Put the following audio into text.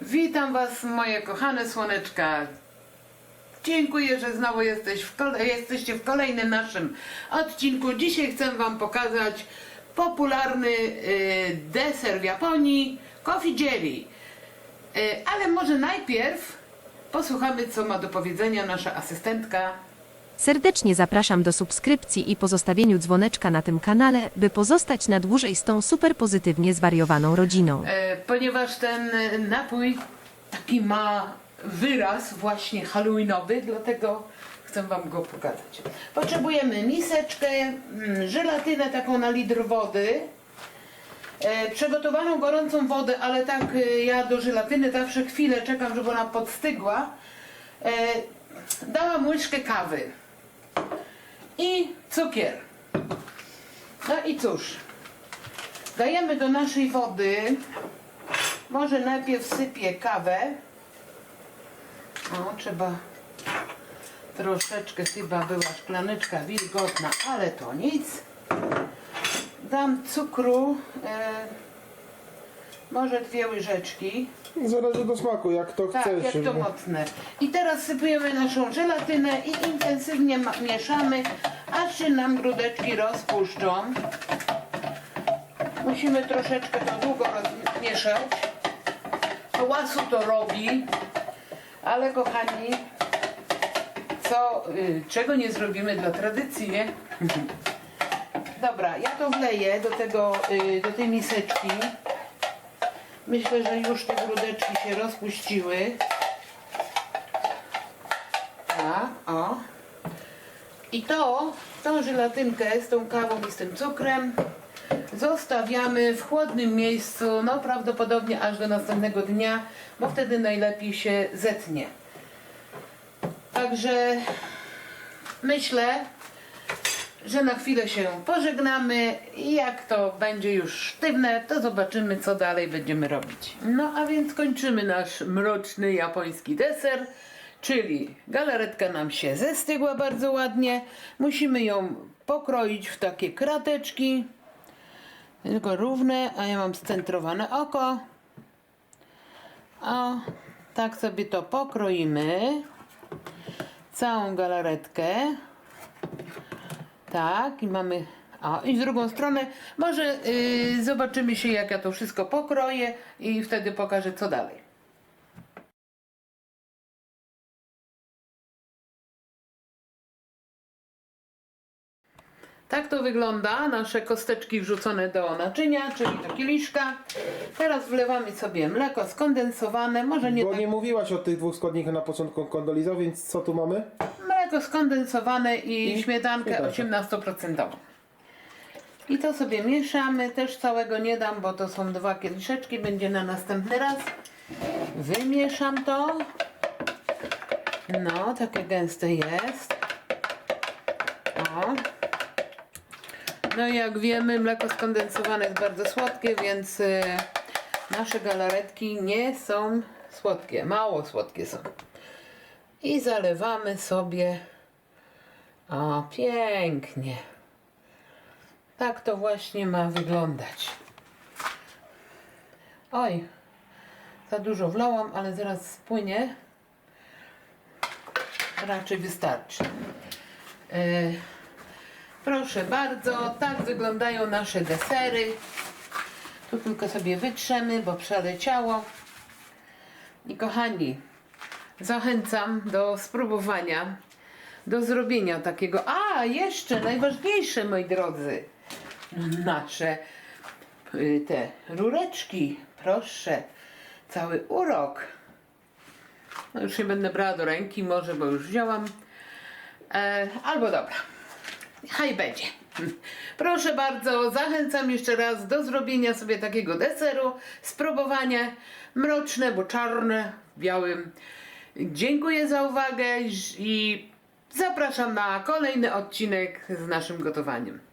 Witam Was, moje kochane słoneczka. Dziękuję, że znowu jesteś w jesteście w kolejnym naszym odcinku. Dzisiaj chcę Wam pokazać popularny y, deser w Japonii, coffee jelly. Y, ale może najpierw posłuchamy, co ma do powiedzenia nasza asystentka. Serdecznie zapraszam do subskrypcji i pozostawieniu dzwoneczka na tym kanale, by pozostać na dłużej z tą super pozytywnie zwariowaną rodziną. E, ponieważ ten e, napój taki ma wyraz właśnie halloweenowy, dlatego chcę Wam go pokazać. Potrzebujemy miseczkę, mm, żelatynę taką na litr wody, e, przygotowaną gorącą wodę, ale tak e, ja do żelatyny zawsze chwilę czekam, żeby ona podstygła. E, dałam łyżkę kawy i cukier. No i cóż, Dajemy do naszej wody, może najpierw sypię kawę. O, trzeba troszeczkę chyba była szklaneczka wilgotna, ale to nic. Dam cukru, e, może dwie łyżeczki. Zależy do smaku, jak to Tak, chcesz. jak to żeby- mocne. I teraz sypujemy naszą żelatynę i intensywnie ma- mieszamy, aż się nam grudeczki rozpuszczą. Musimy troszeczkę to długo rozmieszać. Hałasu to robi, ale kochani, co, y, czego nie zrobimy dla tradycji, nie? Dobra, ja to wleję do, tego, y, do tej miseczki. Myślę, że już te grudeczki się rozpuściły. Tak, o. I to, tą żelatynkę z tą kawą i z tym cukrem zostawiamy w chłodnym miejscu, no prawdopodobnie aż do następnego dnia, bo wtedy najlepiej się zetnie. Także myślę, że na chwilę się pożegnamy i jak to będzie już sztywne, to zobaczymy, co dalej będziemy robić. No a więc kończymy nasz mroczny japoński deser, czyli galaretka nam się zestygła bardzo ładnie. Musimy ją pokroić w takie krateczki, tylko równe, a ja mam scentrowane oko. O, tak sobie to pokroimy. Całą galaretkę. Tak, i mamy. A, i z drugą stronę. Może yy, zobaczymy się, jak ja to wszystko pokroję, i wtedy pokażę, co dalej. Tak to wygląda, nasze kosteczki wrzucone do naczynia, czyli do kieliszka. Teraz wlewamy sobie mleko skondensowane, może nie Bo tak nie mówiłaś o tych dwóch składnikach na początku kondolizo, więc co tu mamy? Mleko skondensowane i, I śmietankę śmietankę. 18%. I to sobie mieszamy. Też całego nie dam, bo to są dwa kieliszeczki. Będzie na następny raz. Wymieszam to. No, takie gęste jest. O. No i jak wiemy, mleko skondensowane jest bardzo słodkie, więc y, nasze galaretki nie są słodkie. Mało słodkie są. I zalewamy sobie. O, pięknie. Tak to właśnie ma wyglądać. Oj, za dużo wlałam, ale zaraz spłynie. Raczej wystarczy. E, proszę bardzo, tak wyglądają nasze desery. Tu tylko sobie wytrzemy, bo przeleciało. I kochani, zachęcam do spróbowania, do zrobienia takiego. A, jeszcze najważniejsze, moi drodzy, nasze y, te rureczki. Proszę, cały urok. No już nie będę brała do ręki, może, bo już wzięłam. E, albo dobra. Haj będzie. Proszę bardzo, zachęcam jeszcze raz do zrobienia sobie takiego deseru, spróbowania mroczne, bo czarne, białym. Dziękuję za uwagę i zapraszam na kolejny odcinek z naszym gotowaniem.